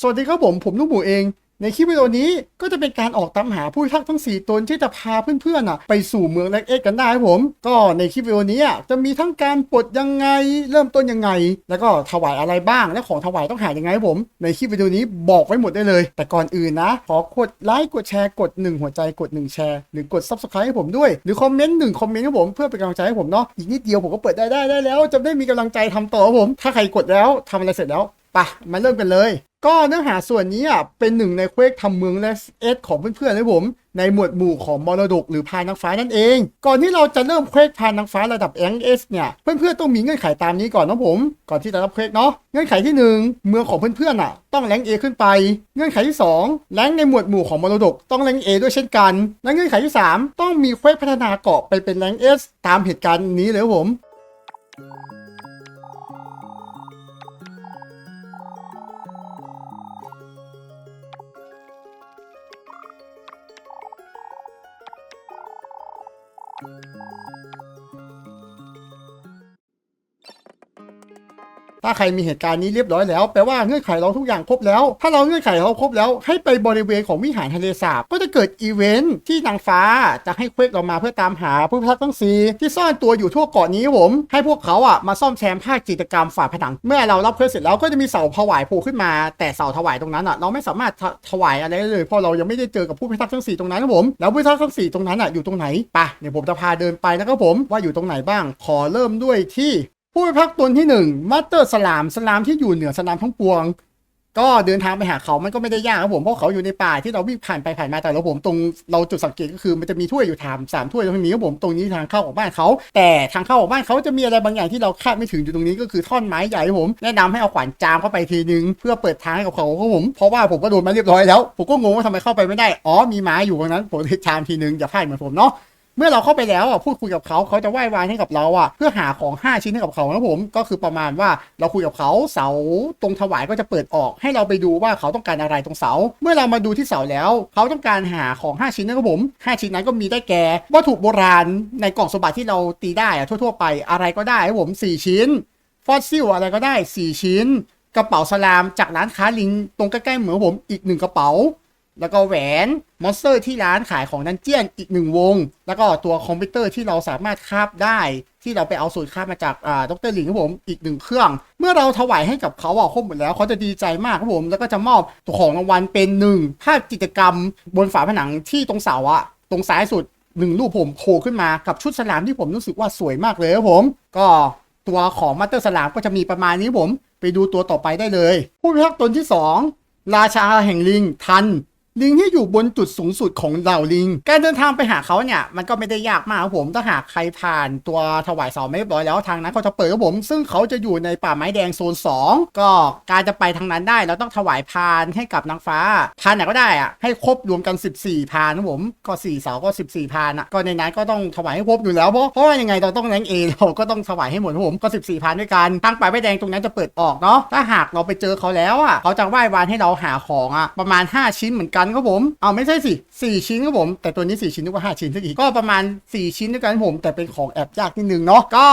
สวัสดีครับผม ผมลูกหมูเอง ในคลิปวิดีโอนี้ก็จะเป็นการออกตามหาผู้พิทักษ์ทั้ง 4 ตนที่จะพาเพื่อนๆอะไปสู่เมืองเล็กเอ็กกันได้ครับผม ก็ในคลิปวิดีโอนี้จะมีทั้งการปลดยังไง เริ่มต้นยังไง แล้วก็ถวายอะไรบ้าง และของถวายต้องหายังไงครับผม ในคลิปวิดีโอนี้บอกไว้หมดได้เลย แต่ก่อนอื่นนะ ขอกดไลค์กดแชร์กด 1 หัวใจกด 1 แชร์หรือกด subscribe ให้ผมด้วย หรือคอมเมนต์หนึ่งคอมเมนต์ให้ผมเพื่อเป็นกำลังใจให้ผมเนาะอีกนิดเดียวผมก็เปิดได้ได้ได้แล้ว จะได้มีกำลังใจทำต่อครับผม ถ้าใครกดแล้วทำอะไรเสร็จแล้ว ปะมาเริ่มกันเลย ก็เนื้อหาส่วนนี้อะเป็นหนึ่งในเควกทำเมืองเลสเอสของเพื่อนๆนะผม ในหมวดหมู่ของมรดกหรือพานางฟ้านั่นเอง ก่อนที่เราจะเริ่มเควกพานางฟ้าระดับแองเอสเนี่ย เพื่อนๆต้องมีเงื่อนไขตามนี้ก่อนนะผม ก่อนที่จะรับเควกเนาะเงื่อนไขที่หนึ่งเมืองของเพื่อนๆอะ ต้องแรงเอขึ้นไป เงื่อนไขที่สองแรงในหมวดหมู่ของมรดกต้องแรงเอด้วยเช่นกันและเงื่อนไขที่สามต้องมีเควกพัฒนาเกาะไปเป็นแรงเอสตามเหตุการณ์นี้เลยครับผ Thank you. ถ้าใครมีเหตุการณ์นี้เรียบร้อยแล้วแปลว่าเงื่อนไขเราทุกอย่างครบแล้ว ถ้าเราเงื่อนไขเราครบแล้ว ให้ไปบริเวณของวิหารทะเลสาบก็จะเกิดอีเวนท์ที่นางฟ้าจะให้เควกเรามาเพื่อตามหาผู้พิทักษ์ทั้งสีที่ซ่อนตัวอยู่ทั่วเกาะนี้ผม ให้พวกเขาอะมาซ่อมแซมภาคจิตกรรมฝาผนัง เมื่อเรารับเควสเสร็จแล้วก็จะมีเสาถวายโผล่ขึ้นมา แต่เสาถวายตรงนั้นอะเราไม่สามารถถถวายอะไรได้เลยเพราะเรายังไม่ได้เจอกับผู้พิทักษ์ทั้งสีตรงนั้นครับผมแล้วผู้พิทักษ์ทั้งสีตรงนั้นอะอยู่ตรงไหนปะเดี๋ยวผมจะพาเดินไปนะครับผมว่าอยู่ตรงไหนบ้างขอเริ่มด้วยที่ ผู้พิทักษ์ตนที่หนึ่งมาสเตอร์สลามสลามที่อยู่เหนือสลามทั้งปวง ก็เดินทางไปหาเขามันก็ไม่ได้ยากครับผมเพราะเขาอยู่ในป่าที่เราวิ่งผ่านไปผ่านมาแต่เราผมตรงเราจุดสังเกตก็คือมันจะมีถ้วยอยู่ถามสามถ้วยตรงนี้ครับผมตรงนี้ทางเข้าของบ้านเขา แต่ทางเข้าของบ้านเขาจะมีอะไรบางอย่างที่เราคาดไม่ถึงอยู่ตรงนี้ก็คือท่อนไม้ใหญ่ครับผม แนะนำให้เอาขวานจามเข้าไปทีนึงเพื่อเปิดทางให้กับเขาครับผมเพราะว่าผมก็โดนมาเรียบร้อยแล้วผมก็งงว่าทำไมเข้าไปไม่ได้อ๋อมีไม้อยู่ตรงนั้นผมจามทีนึงอย่าพลาดเหมือนผมเนาะ เมื่อเราเข้าไปแล้วอะพูดคุยกับเขาเขาจะไหว้วานให้กับเราอะเพื่อหาของ 5 ชิ้นให้กับเขานะผมก็คือประมาณว่าเราคุยกับเขาเสาตรงถวายก็จะเปิดออก ให้เราไปดูว่าเขาต้องการอะไรตรงเสา เมื่อเรามาดูที่เสาแล้ว เขาต้องการหาของ 5 ชิ้นนะครับผม5ชิ้นนั้นก็มีได้แก่วัตถุโบราณในกล่องสมบัติที่เราตีได้อะทั่ว ๆ ไปอะไรก็ได้ครับผม 4 ชิ้น ฟอสซิลอะไรก็ได้ 4 ชิ้น กระเป๋าสลามจากร้านค้าลิงตรงใกล้ๆเหมือนผมอีกหนึ่งกระเป๋า แล้วก็แหวนมอนสเตอร์ที่ร้านขายของดันเจียนอีกหนึ่งวง แล้วก็ตัวคอมพิวเตอร์ที่เราสามารถคาบได้ ที่เราไปเอาสูตรคาบมาจากอ่าดรหลิงครับผมอีกหนึ่งเครื่อง เมื่อเราถวายให้กับเขาอะครบหมดแล้วเขาจะดีใจมากครับผมแล้วก็จะมอบตัวของรางวัลเป็นหนึ่งภาพจิตรกรรมบนฝาผนังที่ตรงเสาอะตรงซ้ายสุดหนึ่งรูปผมโผล่ขึ้นมากับชุดสลามที่ผมรู้สึกว่าสวยมากเลยครับผม ก็ตัวของมัตเตอร์สลามก็จะมีประมาณนี้ผม ไปดูตัวต่อไปได้เลย ผู้พิทักษ์ตนที่สองราชาแห่งลิงทัน ลิงที่อยู่บนจุดสูงสุดของเหล่าลิง การเดินทางไปหาเขาเนี่ย มันก็ไม่ได้ยากมากครับผม ถ้าหากใครผ่านตัวถวายเสาไม่เรียบร้อยแล้วทางนั้นเขาจะเปิดครับผม ซึ่งเขาจะอยู่ในป่าไม้แดงโซน 2 ก็การจะไปทางนั้นได้เราต้องถวายพานให้กับนางฟ้า พานไหนก็ได้อะให้ครบรวมกัน 14 พานครับผมก็4เสาก็ 14 พานอะก็ในนั้นก็ต้องถวายให้ครบอยู่แล้วเพราะเพราะว่ายังไงเราต้องแรงเอเราก็ต้องถวายให้หมดครับผมก็ 14 พานด้วยกันทางป่าไม้แดงตรงนั้นจะเปิดออกเนาะถ้าหากเราไปเจอเขาแล้วอะเขาจะไหว้วานให้เราหาของอะประมาณ 5 ชิ้นเหมือนกันครับผมเอาไม่ใช่สิ4ชิ้นครับผม แต่ตัวนี้4ชิ้นนึกว่า 5 ชิ้นซะอีกก็ประมาณ 4 ชิ้นด้วยกันผม แต่เป็นของแอบยากนิดนึงเนาะก็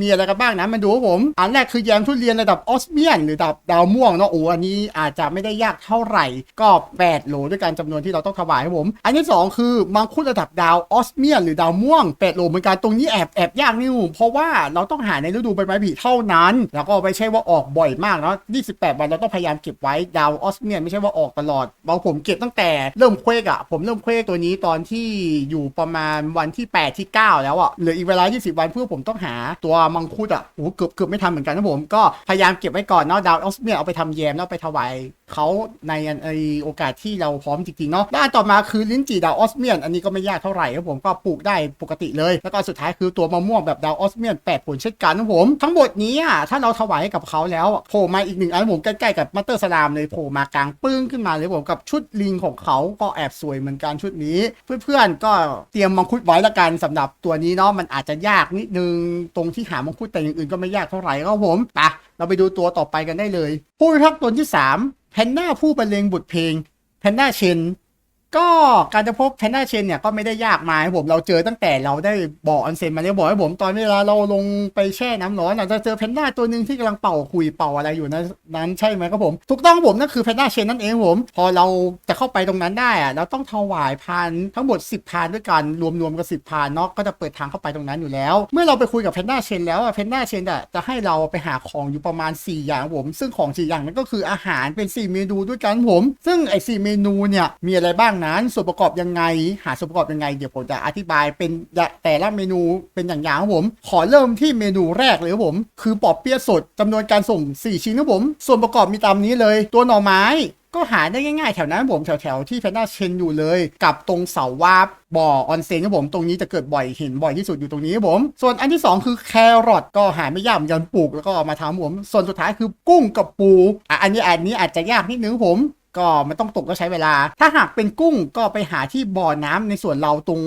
มีอะไรกันบ้างนะมาดูครับผม อันแรกคือแยมทุเรียนระดับออสเมียนหรือระดับดาวม่วงเนาะโอ้อันนี้อาจจะไม่ได้ยากเท่าไหร่ ก็ 8 โหลด้วยกันจำนวนที่เราต้องถวายครับผม อันที่ 2 คือมังคุดระดับดาวออสเมียนหรือดาวม่วง8โหลเหมือนกันตรงนี้แอบแอบยากนิดนึงเพราะว่าเราต้องหาในฤดูใบไม้ผลิเท่านั้น แล้วก็ไม่ใช่ว่าออกบ่อยมากเนาะ28 วันเราต้องพยายามเก็บไว้ดาวออสเมียนไม่ใช่ว่าออกตลอดบางผมเก็บตั้งแต่เริ่มเควกอะผมเริ่มเควกตัวนี้ตอนที่อยู่ประมาณวันที่ 8 ที่ 9 แล้วอะเหลืออีกเวลา 20 วันเพื่อผมต้องหาตัวมังคุดอะโอ้โหเกือบเกือบไม่ทันเหมือนกันนะผม ก็พยายามเก็บไว้ก่อนเนาะดาวออสเมียนเอาไปทำแยมแล้วเอาไปถวายเขาในในโอกาสที่เราพร้อมจริงๆเนาะด้านต่อมาคือลิ้นจี่ดาวออสเมียน อันนี้ก็ไม่ยากเท่าไหร่ครับผมก็ปลูกได้ปกติเลย แล้วก็สุดท้ายคือตัวมะม่วงแบบดาวออสเมียนแปดผลเช่นกันครับผม ทั้งหมดนี้อะถ้าเราถวายให้กับเขาแล้วโผล่มาอีกหนึ่งอันผมใกล้ๆกับมัตเตอร์สลามเลยโผล่มากลางปึ้งขึ้นมาเลยผมกับชุดลิงของเขาก็แอบสวยเหมือนกันชุดนี้ เพื่อนๆก็เตรียมมังคุดไว้ละกันสำหรับตัวนี้เนาะมันอาจจะยากนิดนึงตรงที่หามังคุดแต่อย่างอื่นก็ไม่ยากเท่าไหร่ครับผมปะเราไปดูตัวต่อไปกันได้เลย ผู้พิทักษ์ตนที่สามแพนด้าผู้บรรเลงบทเพลงแพนด้าเชน ก็การจะพบแพนด้าเชนเนี่ยก็ไม่ได้ยากมายผมเราเจอตั้งแต่เราได้บ่อออนเซ็นมาแล้วบอกให้ผมตอนเวลาเราลงไปแช่น้ำร้อนอาจจะเจอแพนด้าตัวหนึ่งที่กำลังเป่าคุยเป่าอะไรอยู่นั้นนั้นใช่ไหมครับผม ถูกต้องผมนั่นคือแพนด้าเชนนั่นเองผม พอเราจะเข้าไปตรงนั้นได้อะเราต้องถวายพานทั้งหมด 10พานด้วยกันรวมๆกับ10พานเนาะก็จะเปิดทางเข้าไปตรงนั้นอยู่แล้ว เมื่อเราไปคุยกับแพนด้าเชนแล้วอะแพนด้าเชนอะจะให้เราไปหาของอยู่ประมาณ 4 อย่างผม ซึ่งของ4อย่างนั้นก็คืออาหารเป็น4เมนูด้วยกันผม ซึ่งไอ้4เมนูเนี่ยมีอะไรบ้างนั้นส่วนประกอบยังไง หาส่วนประกอบยังไง เดี๋ยวผมจะอธิบายเป็นแต่ละเมนูเป็นอย่างๆครับผม ขอเริ่มที่เมนูแรกเลยครับผม คือปอบเปี๊ยะสดจำนวนการส่ง 4 ชิ้นครับผม ส่วนประกอบมีตามนี้เลย ตัวหน่อไม้ก็หาได้ง่ายๆ แถวนั้นผมแถวๆที่แพนด้าเชนอยู่เลย กับตรงเสาวาบบ่อออนเซ็นครับผมตรงนี้จะเกิดบ่อยเห็นบ่อยที่สุดอยู่ตรงนี้ครับผม ส่วนอันที่ 2 คือแครอทก็หาไม่ยากเหมือนกันปลูกแล้วก็มาทำผม ส่วนสุดท้ายคือกุ้งกับปูอะอันนี้อันนี้อาจจะยากนิดนึงผม ก็มันต้องตกก็ใช้เวลา ถ้าหากเป็นกุ้งก็ไปหาที่บ่อน้ำในส่วนเราตรง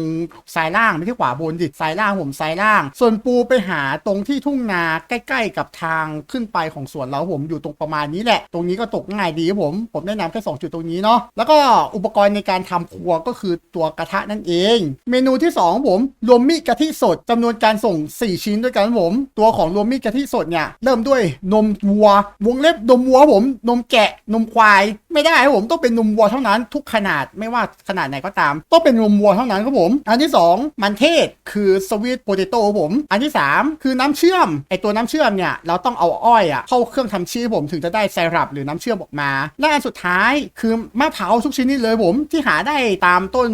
ซ้ายล่างไม่ใช่ขวาบนดิซ้ายล่างผมซ้ายล่าง ส่วนปูไปหาตรงที่ทุ่งนาใกล้ๆกับทางขึ้นไปของสวนเราผมอยู่ตรงประมาณนี้แหละ ตรงนี้ก็ตกง่ายดีครับผมผมแนะนำแค่2จุดตรงนี้เนาะแล้วก็อุปกรณ์ในการทำครัวก็คือตัวกระทะนั่นเอง เมนูที่2ของผมรวมมีกะทิสดจำนวนการส่ง 4 ชิ้นด้วยกันผม ตัวของรวมมีกะทิสดเนี่ยเริ่มด้วยนมวัว วงเล็บนมวัวผม นมแกะนมควาย ไม่ได้ครับผมต้องเป็นนมวัวเท่านั้นทุกขนาดไม่ว่าขนาดไหนก็ตาม ต้องเป็นนมวัวเท่านั้นครับผม อันที่ 2 มันเทศคือสวีทโปเตโต้ครับผม อันที่ 3 คือน้ำเชื่อมไอตัวน้ำเชื่อมเนี่ยเราต้องเอาอ้อยอะเข้าเครื่องทำชีสผมถึงจะได้ไซรัปหรือน้ำเชื่อมออกมาและอันสุดท้ายคือมะพร้าวทุกชนิดเลยผมที่หาได้ตามต้น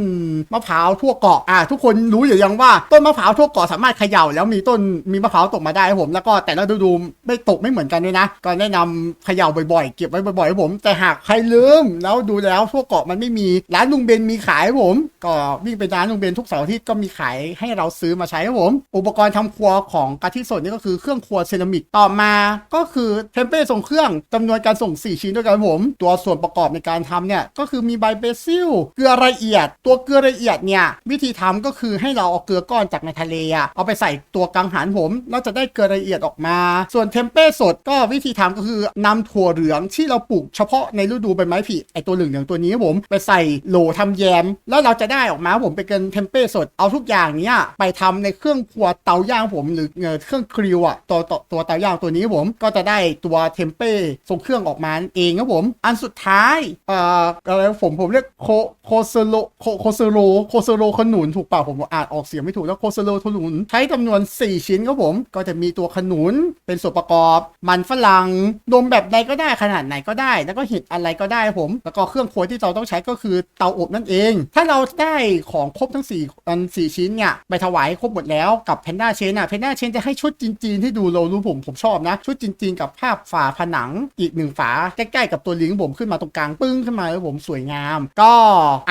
มะพร้าวทั่วเกาะอะทุกคนรู้อยู่ยังว่าต้นมะพร้าวทั่วเกาะสามารถเขย่าแล้วมีต้นมีมะพร้าวตกมาได้ครับผมแล้วก็แต่ละฤดูไม่ตกไม่เหมือนกันด้วยนะ ก็แนะนำเขย่าบ่อยๆ เก็บไว้บ่อยๆครับผมแต่หากใครลืม แล้วดูแล้วทั่วเกาะมันไม่มีร้านลุงเบนมีขายผม ก็วิ่งไปร้านลุงเบนทุกเสาร์อาทิตย์ก็มีขายให้เราซื้อมาใช้ครับผม อุปกรณ์ทำครัวของกะทิสดนี่ก็คือเครื่องครัวเซรามิกต่อมา ก็คือเทมเป้ส่งเครื่องจำนวนการส่ง 4 ชิ้นด้วยกันผม ตัวส่วนประกอบในการทำเนี่ยก็คือมีใบเบซิลเกลือละเอียด ตัวเกลือละเอียดเนี่ยวิธีทำก็คือให้เราเอาเกลือก้อนจากในทะเลอะเอาไปใส่ตัวกังหันผมเราจะได้เกลือละเอียดออกมา ส่วนเทมเป้สดก็วิธีทำก็คือนำถั่วเหลืองที่เราปลูกเฉพาะในฤดูใบไม้ผลิไอตัวเหลืองๆตัวนี้ครับผมไปใส่โหลทำแยม แล้วเราจะได้ออกมาครับผมเป็นเทมเป้สดเอาทุกอย่างเนี้ยไปทำในเครื่องครัวเตาย่างผมหรือเครื่องคริวอะตัวตัวตัวเตาย่างตัวนี้ผมก็จะได้ตัวเทมเป้ทรงเครื่องออกมาเองครับผม อันสุดท้ายเอ่ออะไรผมผมเรียกโคโคเซโลโคโคเซโรโคเซโรขนุนถูกเปล่าผมอ่านออกเสียงไม่ถูกแล้วโคเซโรขนุนใช้จำนวน 4 ชิ้นครับผมก็จะมีตัวขนุนเป็นส่วนประกอบ มันฝรั่งนมแบบใดก็ได้ขนาดไหนก็ได้ แล้วก็เห็ดอะไรก็ได้ผม แล้วก็เครื่องครัวที่เราต้องใช้ก็คือเตาอบนั่นเอง ถ้าเราได้ของครบทั้ง4อัน4ชิ้นเนี่ยไปถวายครบหมดแล้วกับแพนด้าเชนอะแพนด้าเชนจะให้ชุดจีนๆที่ดูเรารู้ผมผมชอบนะ ชุดจีนๆกับภาพฝาผนังอีกหนึ่งฝาใกล้ๆกับตัวลิงผมขึ้นมาตรงกลางปึ้งขึ้นมาแล้วผมสวยงาม ก็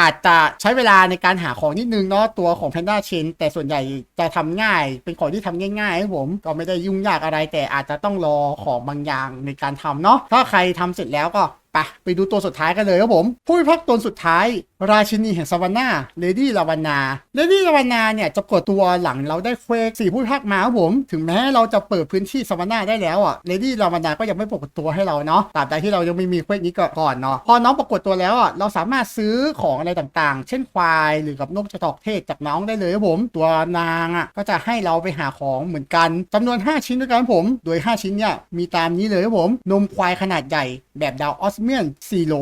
อาจจะใช้เวลาในการหาของนิดนึงเนาะตัวของแพนด้าเชนแต่ส่วนใหญ่จะทำง่าย เป็นของที่ทำง่ายๆครับผมก็ไม่ได้ยุ่งยากอะไรแต่อาจจะต้องรอของบางอย่างในการทำเนาะถ้าใครทำเสร็จแล้วก็ ไปไปดูตัวสุดท้ายกันเลยครับผม ผู้พิทักษ์ตนสุดท้าย ราชินีแห่งสวรรค์นาเลดี้ลาวานาเลดี้ลาวานาเนี่ยจะกดตัวหลังเราได้เควกสี่ผู้พิทักษ์มาครับผม ถึงแม้เราจะเปิดพื้นที่สวรรค์นาได้แล้วอะเลดี้ลาวานาก็ยังไม่ปรากฏตัวให้เราเนาะตราบใดที่เรายังไม่มีเควกนี้ก่อนเนาะพอน้องปรากฏตัวแล้วอะเราสามารถซื้อของอะไรต่างๆ เช่นควายหรือกับนกกระจอกเทศจากน้องได้เลยครับผม ตัวนางอะก็จะให้เราไปหาของเหมือนกันจำนวน 5 ชิ้นด้วยกันผม โดย 5 ชิ้นเนี่ยมีตามนี้เลยครับผม นมควายขนาดใหญ่แบบดาวออสเมียน4โหล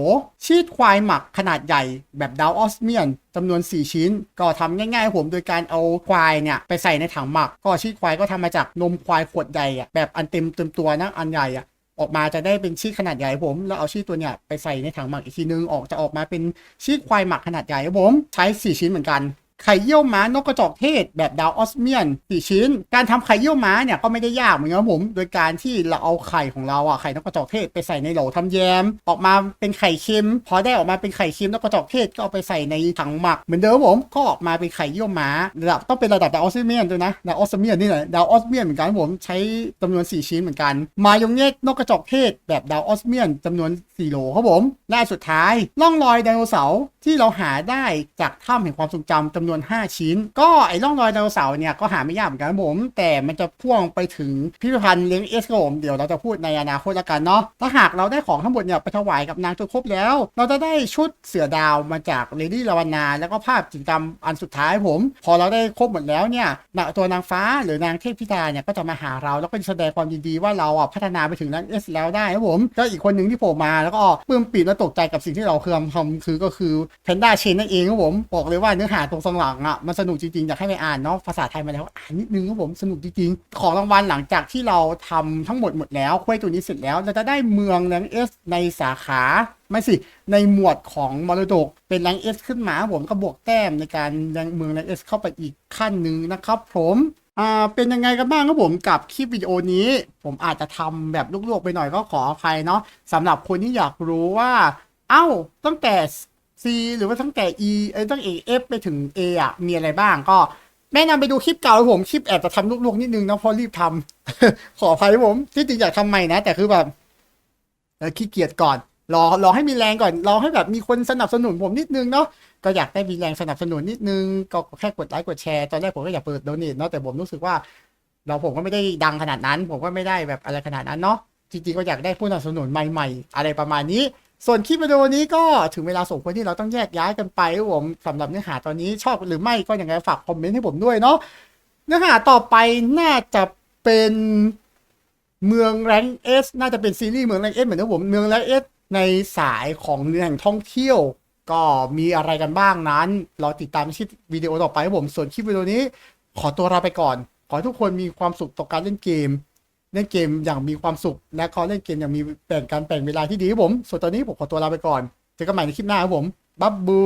ชีสควายหมักขนาดใหญ่แบบดาวออสเมียนจำนวน 4 ชิ้น ก็ทำง่ายๆผมโดยการเอาควายเนี่ยไปใส่ในถังหมัก ก็ชีสควายก็ทำมาจากนมควายขวดใหญ่อะแบบอันเต็มเต็มตัวนะอันใหญ่อะออกมาจะได้เป็นชีสขนาดใหญ่ผม แล้วเอาชีสตัวเนี่ยไปใส่ในถังหมักอีกทีนึงออกจะออกมาเป็นชีสควายหมักขนาดใหญ่ผม ใช้ 4 ชิ้นเหมือนกัน ไข่เยี่ยวม้านกกระจอกเทศ แบบดาวออสเมียนสี่ชิ้น การทำไข่เยี่ยวม้าเนี่ยก็ไม่ได้ยากเหมือนกันผม โดยการที่เราเอาไข่ของเราอะไข่นกกระจอกเทศไปใส่ในโหลทำแยม ออกมาเป็นไข่เค็ม พอได้ออกมาเป็นไข่เค็มนกกระจอกเทศก็เอาไปใส่ในถังหมักเหมือนเดิมผมก็ออกมาเป็นไข่เยี่ยวม้าระดับต้องเป็นระดับดาวออสเมียนด้วยนะดาวออสเมียนนี่แหละดาวออสเมียนเหมือนกันผมใช้จำนวน 4 ชิ้นเหมือนกัน มายองเนสนกกระจอกเทศแบบดาวออสเมียนจำนวน4โลครับผมและสุดท้ายร่องรอยไดโนเสาร์ที่เราหาได้จากถ้ำแห่งความทรงจำจำนวน 5 ชิ้น ก็ไอ้ร่องรอยไดโนเสาร์เนี่ยก็หาไม่ยากเหมือนกันครับผม แต่มันจะพ่วงไปถึงพิพิธภัณฑ์เลี้ยงเอสครับผมเดี๋ยวเราจะพูดในอนาคตแล้วกันเนาะถ้าหากเราได้ของทั้งหมดเนี่ยไปถวายกับนางจนครบแล้ว เราจะได้ชุดเสือดาวมาจากเลดี้ลาวานา แล้วก็ภาพกิจกรรมอันสุดท้ายผม พอเราได้ครบหมดแล้วเนี่ยนาตัวนางฟ้าหรือนางเทพธิดาเนี่ยก็จะมาหาเราแล้วก็จะแสดงความยินดีว่าเราอะพัฒนาไปถึงนั้นเอสแล้วได้ครับผมก็อีกคนหนึ่งที่โผล่มาแล้วก็ปื้มปิ่มและตกใจกับสิ่งที่เราเคยทำคือก็คือแพนด้าเชนนั่นเองครับผมบอกเลยว่าเนื้อหาตรงสงหลังอะมันสนุกจริงๆอยากให้ไปอ่านเนาะภาษาไทยมาแล้วอ่านนิดนึงครับผมสนุกจริงๆ ของรางวัลหลังจากที่เราทำทั้งหมดหมดแล้วคุ้ยตัวนี้เสร็จแล้วเราจะได้เมืองแรงเอสในสาขาไม่สิ ในหมวดของมรดกเป็นแรงเอสขึ้นมาครับผมก็บวกแต้มในการแรงเมืองแรงเอสเข้าไปอีกขั้นหนึ่งนะครับผม อ่าเป็นยังไงกันบ้างครับผมกับคลิปวิดีโอนี้ ผมอาจจะทำแบบลวกๆไปหน่อยก็ขออภัยเนาะสำหรับคนที่อยากรู้ว่า เอ้าตั้งแต่ C หรือว่าตั้งแต่ E เอ้ยตั้งแต่ F ไปถึง A อะมีอะไรบ้างก็แนะนำไปดูคลิปเก่าผมคลิปแอบจะทำลวกๆนิดนึงนะเพราะรีบทำขออภัยผมที่จริงอยากทำใหม่นะ แต่คือแบบขี้เกียจก่อน รอรอให้มีแรงก่อนรอให้แบบมีคนสนับสนุนผมนิดนึงเนาะก็อยากได้มีแรงสนับสนุนนิดนึง ก็แค่กดไลค์กดแชร์ตอนแรกผมก็อยากเปิดโดเนทเนาะแต่ผมรู้สึกว่า เราผมก็ไม่ได้ดังขนาดนั้น ผมก็ไม่ได้แบบอะไรขนาดนั้นเนาะจริงๆก็อยากได้ผู้สนับสนุนใหม่ๆ อะไรประมาณนี้ ส่วนคลิปวิดีโอนี้ก็ถึงเวลาสมควรที่เราต้องแยกย้ายกันไปผมสำหรับเนื้อหาตอนนี้ชอบหรือไม่ก็ยังไงฝากคอมเมนต์ให้ผมด้วยเนาะเนื้อหาต่อไปน่าจะเป็นเมืองแรงเอสน่าจะเป็นซีรีส์เมืองแรงเอสเหมือนที่ผมเมืองแรงเอส ในสายของเมืองท่องเที่ยว ก็มีอะไรกันบ้างนั้น เราติดตามชิปวิดีโอต่อไปครับผมส่วนคลิปวิดีโอนี้ ขอตัวลาไปก่อน ขอให้ทุกคนมีความสุขต่อการเล่นเกมเล่นเกมอย่างมีความสุข และขอเล่นเกมอย่างมีแบ่งการแบ่งเวลาที่ดีครับผม ส่วนตอนนี้ผมขอตัวลาไปก่อน เจอกันใหม่ในคลิปหน้าครับผม บับบู